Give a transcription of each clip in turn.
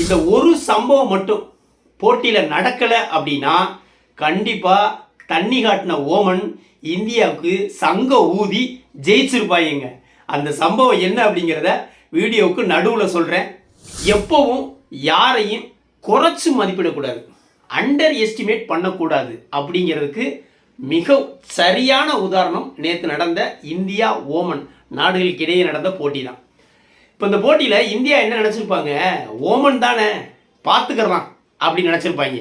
இந்த ஒரு சம்பவம் மட்டும் போட்டியில் நடக்கலை அப்படின்னா கண்டிப்பாக தண்ணி காட்டின ஓமன் இந்தியாவுக்கு சங்க ஊதி ஜெயிச்சிருப்பாங்க அந்த சம்பவம் என்ன அப்படிங்கிறத வீடியோவுக்கு நடுவில் சொல்கிறேன் எப்போவும் யாரையும் குறைச்சி மதிப்பிடக்கூடாது. அண்டர் எஸ்டிமேட் பண்ணக்கூடாது அப்படிங்கிறதுக்கு மிக சரியான உதாரணம் நேற்று நடந்த இந்தியா ஓமன் நாடுகளுக்கு இடையே நடந்த போட்டி தான் இப்போ இந்த போட்டியில் இந்தியா என்ன நினச்சிருப்பாங்க? ஓமன் தானே பார்த்துக்கிறலாம் அப்படின்னு நினச்சிருப்பாங்க.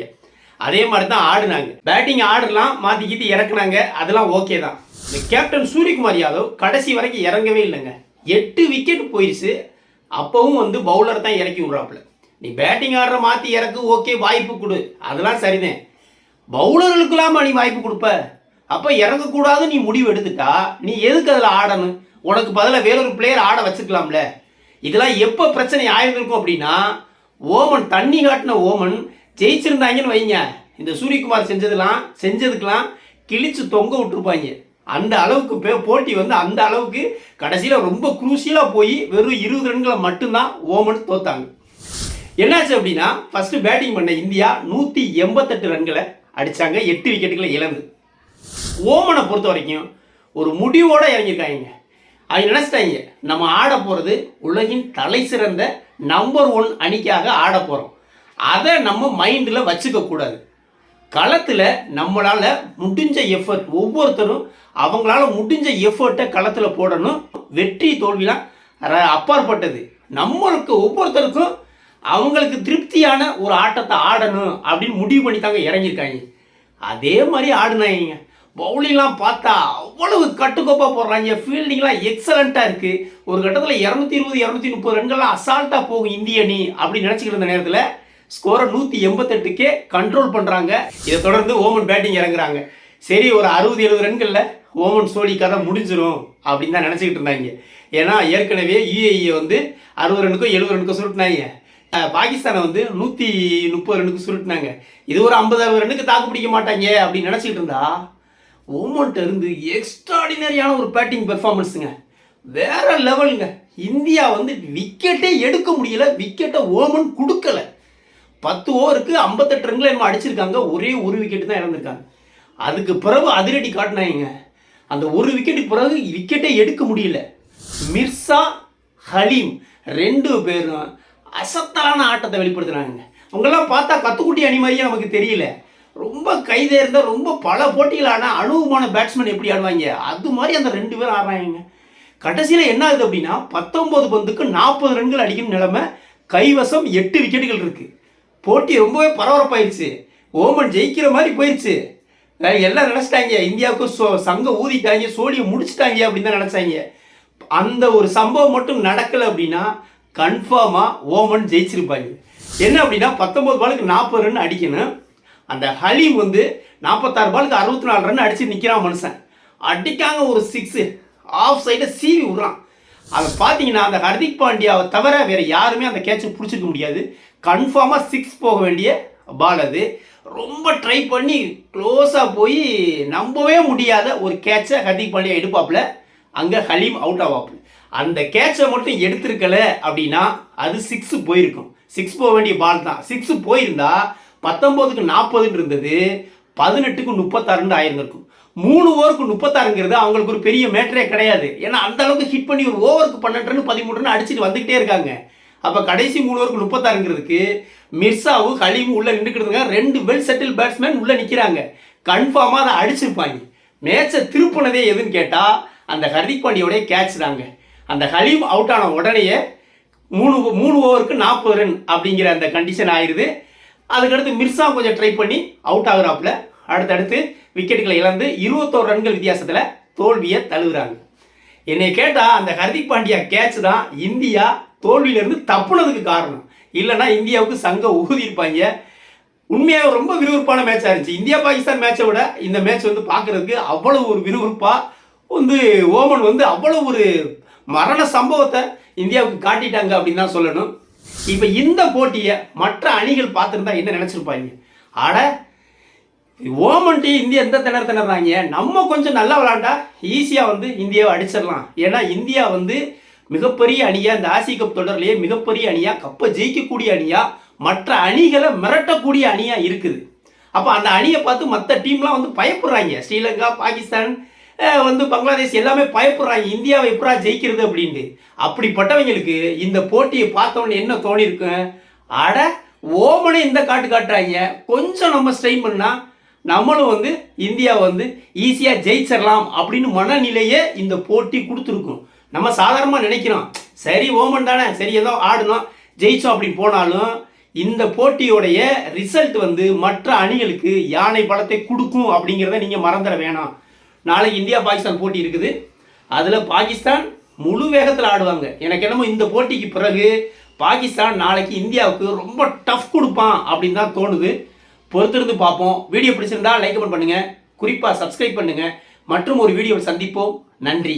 அதே மாதிரி தான் ஆடுனாங்க. பேட்டிங் ஆடலாம் மாற்றி கீத்தி இறக்குனாங்க அதெல்லாம் ஓகே தான். இந்த கேப்டன் சூரியகுமார் யாதவ் கடைசி வரைக்கும் இறங்கவே இல்லைங்க. எட்டு விக்கெட் போயிடுச்சு அப்பவும் வந்து பவுலர் தான் இறக்கி விட்றாப்புல. நீ பேட்டிங் ஆடுற மாற்றி இறக்கு ஓகே வாய்ப்பு கொடு. அதெல்லாம் சரிதான். பவுலர்களுக்கெல்லாம் நீ வாய்ப்பு கொடுப்ப. அப்போ இறங்கக்கூடாது நீ முடிவு எடுத்துட்டா நீ எதுக்கு அதில் ஆடணும்? உனக்கு பதிலாக வேறொரு பிளேயர் ஆட வச்சுக்கலாம்ல. இதெல்லாம் எப்போ பிரச்சனை ஆயிருந்திருக்கும் அப்படின்னா ஓமன் தண்ணி காட்டின ஓமன் ஜெயிச்சிருந்தாங்கன்னு வைங்க. இந்த சூரியகுமார் செஞ்சதெல்லாம் செஞ்சதுக்கெல்லாம் கிழிச்சு தொங்க விட்டுருப்பாங்க. அந்த அளவுக்கு பே போட்டி வந்து அந்த அளவுக்கு கடைசியில் ரொம்ப குரூசியலாக போய் வெறும் இருபது ரன்களை மட்டும்தான் ஓமன் தோத்தாங்க. என்னாச்சு அப்படின்னா ஃபஸ்ட்டு பேட்டிங் பண்ண இந்தியா நூற்றி எண்பத்தெட்டு ரன்களை அடித்தாங்க எட்டு விக்கெட்டுகளை இழந்து. ஓமனை பொறுத்த வரைக்கும் ஒரு முடிவோடு இறங்கியிருக்காங்க. அது நினைச்சிட்டாங்க. நம்ம ஆட போகிறது உலகின் தலை சிறந்த நம்பர் ஒன் அணிக்காக ஆட போகிறோம் அதை நம்ம மைண்டில் வச்சுக்கக்கூடாது களத்தில் நம்மளால் முடிஞ்ச எஃபர்ட் ஒவ்வொருத்தரும் அவங்களால முடிஞ்ச எஃபர்ட்டை களத்தில் போடணும். வெற்றி தோல்விலாம் ர- அப்பாற்பட்டது. நம்மளுக்கு ஒவ்வொருத்தருக்கும் அவங்களுக்கு திருப்தியான ஒரு ஆட்டத்தை ஆடணும் அப்படின்னு முடிவு பண்ணி தாங்க இறங்கியிருக்காங்க. அதே மாதிரி ஆடுனாங்க. பவுலிங்லாம் பார்த்தா அவ்வளவு கட்டுக்கோப்பாக போடுறாங்க. ஃபீல்டிங்லாம் எக்ஸலண்ட்டாக இருக்குது ஒரு கட்டத்தில் இரநூத்தி இருபது இரநூத்தி முப்பது ரன்கள்லாம் அசால்ட்டாக போகும் இந்திய அணி அப்படின்னு நினச்சிக்கிட்டு இருந்த நேரத்தில் ஸ்கோரை நூற்றி எண்பத்தெட்டுக்கே கண்ட்ரோல் பண்ணுறாங்க இதை தொடர்ந்து ஓமன் பேட்டிங் இறங்குறாங்க. சரி ஒரு அறுபது எழுபது ரன்களில் ஓமன் சோழி கதை முடிஞ்சிடும் அப்படின்னு தான் நினச்சிக்கிட்டு இருந்தாங்க. ஏன்னா ஏற்கனவே யூஏஇ வந்து அறுபது ரனுக்கும் எழுபது ரனுக்கும் சுருட்டினாங்க. பாகிஸ்தானை வந்து நூற்றி முப்பது ரனுக்கு சுருட்டினாங்க. இது ஒரு ஐம்பது அறுபது ரனுக்கு தாக்கு பிடிக்க மாட்டாங்க அப்படின்னு நினச்சிக்கிட்டு இருந்தா ஓமன்ட்ட இருந்து எக்ஸ்ட்ராடினரியான ஒரு பேட்டிங் பெர்ஃபார்மன்ஸுங்க வேற லெவலுங்க இந்தியா வந்து விக்கெட்டே எடுக்க முடியல. விக்கெட்டை ஓமன் கொடுக்கல. பத்து ஓவருக்கு ஐம்பத்தெட்டு ரன்களை என்ன அடிச்சிருக்காங்க. ஒரே ஒரு விக்கெட்டு தான் இழந்திருக்காங்க அதுக்கு பிறகு அதிரடி காட்டினாங்க. அந்த ஒரு விக்கெட்டுக்கு பிறகு விக்கெட்டே எடுக்க முடியல. மிர்சா ஹலீம் ரெண்டு பேரும் அசத்தலான ஆட்டத்தை வெளிப்படுத்துனாங்க அவங்கெல்லாம் பார்த்தா கத்துக்குட்டி அணி மாதிரியே நமக்கு தெரியல. ரொம்ப கைதேர்ந்த ரொம்ப பல போட்டிகளான அனுபவமான பேட்ஸ்மேன் எப்படி ஆடுவாங்க? அது மாதிரி அந்த ரெண்டு பேரும் ஆடுறாங்க கடைசியில் என்ன ஆகுது அப்படின்னா பத்தொம்போது பந்துக்கு நாற்பது ரன்கள் அடிக்கும் நிலைமை கைவசம் எட்டு விக்கெட்டுகள் இருக்குது போட்டி ரொம்பவே பரபரப்பாயிடுச்சு ஓமன் ஜெயிக்கிற மாதிரி போயிடுச்சு எல்லாம் நினச்சிட்டாங்க. இந்தியாவுக்கு சோ சங்க ஊதிட்டாங்க சோழியை முடிச்சிட்டாங்க அப்படின்னு தான் நினச்சாங்க. அந்த ஒரு சம்பவம் மட்டும் நடக்கலை அப்படின்னா கன்ஃபார்மாக ஓமன் ஜெயிச்சிருப்பாங்க. என்ன அப்படின்னா பத்தொம்போது பாலுக்கு நாற்பது ரன் அடிக்கணும். அந்த ஹலீம் வந்து நாற்பத்தாறு பாலுக்கு அறுபத்தி நாலு ரன் அடிச்சு நிற்கிறான் மனுஷன். அடிக்காங்க ஒரு சிக்ஸு ஆஃப் சைடை சீவி விட்றான். அதை பார்த்தீங்கன்னா அந்த ஹர்திக் பாண்டியாவை தவிர வேறு யாருமே அந்த கேட்சை பிடிச்சிருக்க முடியாது. கன்ஃபார்மாக சிக்ஸ் போக வேண்டிய பால் அது. ரொம்ப ட்ரை பண்ணி க்ளோஸாக போய் நம்பவே முடியாத ஒரு கேட்சை ஹர்திக் பாண்டியா எடுப்பாப்புல. அங்கே ஹலீம் அவுட் ஆவாப்புல. அந்த கேட்சை மட்டும் எடுத்திருக்கல அப்படின்னா அது சிக்ஸு போயிருக்கும். சிக்ஸ் போக வேண்டிய பால் தான். சிக்ஸு போயிருந்தா பத்தொம்போதுக்கு நாற்பதுன்னு இருந்தது பதினெட்டுக்கு முப்பத்தாறுன்னு ஆயிருந்திருக்கும். மூணு ஓவருக்கு முப்பத்தாறுங்கிறது அவங்களுக்கு ஒரு பெரிய மேட்டரே கிடையாது. ஏன்னா அந்த அளவுக்கு ஹிட் பண்ணி ஒரு ஓவருக்கு பன்னெண்டுன்னு பதிமூன்றுன்னு அடிச்சுட்டு வந்துகிட்டே இருக்காங்க. அப்போ கடைசி மூணு ஓவருக்கு முப்பத்தாறுங்கிறதுக்கு மிர்சாவும் ஹலீமும் உள்ளே நின்றுக்கிறதுங்க ரெண்டு வெல் செட்டில் பேட்ஸ்மேன் உள்ளே நிற்கிறாங்க கன்ஃபார்மாக அதை அடிச்சிருப்பாங்க. மேட்சை திருப்பினதே எதுன்னு கேட்டால் அந்த ஹர்திக் பாண்டியோடைய கேட்ச் தாங்க. அந்த ஹலீம் அவுட் ஆன உடனேயே மூணு மூணு ஓவருக்கு நாற்பது ரன் அப்படிங்கிற அந்த கண்டிஷன் ஆயிடுது அதுக்கடுத்து மிர்சா கொஞ்சம் ட்ரை பண்ணி அவுட் ஆகுறாப்புல. அடுத்தடுத்து விக்கெட்டுகளை இழந்து இருபத்தோரு ரன்கள் வித்தியாசத்தில் தோல்வியை தழுவுறாங்க. என்னை கேட்டால் அந்த ஹர்திக் பாண்டியா கேட்ச் தான் இந்தியா தோல்வியிலேருந்து தப்புனதுக்கு காரணம். இல்லைன்னா இந்தியாவுக்கு சங்க ஊதியிருப்பாங்க உண்மையாக ரொம்ப விறுவிறுப்பான மேட்சாக இருந்துச்சு. இந்தியா பாகிஸ்தான் மேட்சை விட இந்த மேட்ச் வந்து பார்க்கறதுக்கு அவ்வளோ ஒரு விறுவிறுப்பாக வந்து ஓமன் வந்து அவ்வளோ ஒரு மரண சம்பவத்தை இந்தியாவுக்கு காட்டிட்டாங்க அப்படின்னு தான் சொல்லணும். இப்போ இந்த போட்டியை மற்ற அணிகள் பார்த்துருந்தா என்ன நினச்சிருப்பாங்க? ஆட ஓமன்ட்டு இந்தியா எந்த திணறு திணறாங்க? நம்ம கொஞ்சம் நல்லா விளாண்டா ஈஸியாக வந்து இந்தியாவை அடிச்சிடலாம். ஏன்னா இந்தியா வந்து மிகப்பெரிய அணியாக இந்த ஆசிய கப் தொடர்லேயே மிகப்பெரிய அணியாக கப்பை ஜெயிக்கக்கூடிய அணியாக மற்ற அணிகளை மிரட்டக்கூடிய அணியாக இருக்குது. அப்போ அந்த அணியை பார்த்து மற்ற டீம்லாம் வந்து பயப்படுறாங்க. ஸ்ரீலங்கா பாகிஸ்தான் வந்து பங்களாதேஷ் எல்லாமே பயப்படுறாங்க. இந்தியாவை எப்படா ஜெயிக்கிறது அப்படின்ட்டு. அப்படிப்பட்டவங்களுக்கு இந்த போட்டியை பார்த்தோன்னே என்ன தோணியிருக்கும் அட ஓமனே இந்த காட்டு காட்டுறாங்க. கொஞ்சம் நம்ம ஸ்ட்ரெயின் பண்ணால் நம்மளும் வந்து இந்தியா வந்து ஈஸியாக ஜெயிச்சிடலாம் அப்படின்னு மனநிலையே இந்த போட்டி கொடுத்துருக்கும். நம்ம சாதாரணமாக நினைக்கிறோம். சரி ஓமன் தானே. சரி ஏதோ ஆடணும் ஜெயிச்சோம் அப்படின்னு போனாலும் இந்த போட்டியோடைய ரிசல்ட் வந்து மற்ற அணிகளுக்கு யானை பலத்தை கொடுக்கும் அப்படிங்கிறத நீங்கள் மறந்துட வேணாம். நாளைக்கு இந்தியா பாகிஸ்தான் போட்டி இருக்குது. அதில் பாகிஸ்தான் முழு வேகத்தில் ஆடுவாங்க. எனக்கு என்னமோ இந்த போட்டிக்கு பிறகு பாகிஸ்தான் நாளைக்கு இந்தியாவுக்கு ரொம்ப டஃப் கொடுப்பான் அப்படின்னு தான் தோணுது. பொறுத்திருந்து பார்ப்போம். வீடியோ பிடிச்சிருந்தா லைக் பண்ணுங்கள் குறிப்பாக சப்ஸ்கிரைப் பண்ணுங்கள் மற்றும் ஒரு வீடியோவில் சந்திப்போம். நன்றி.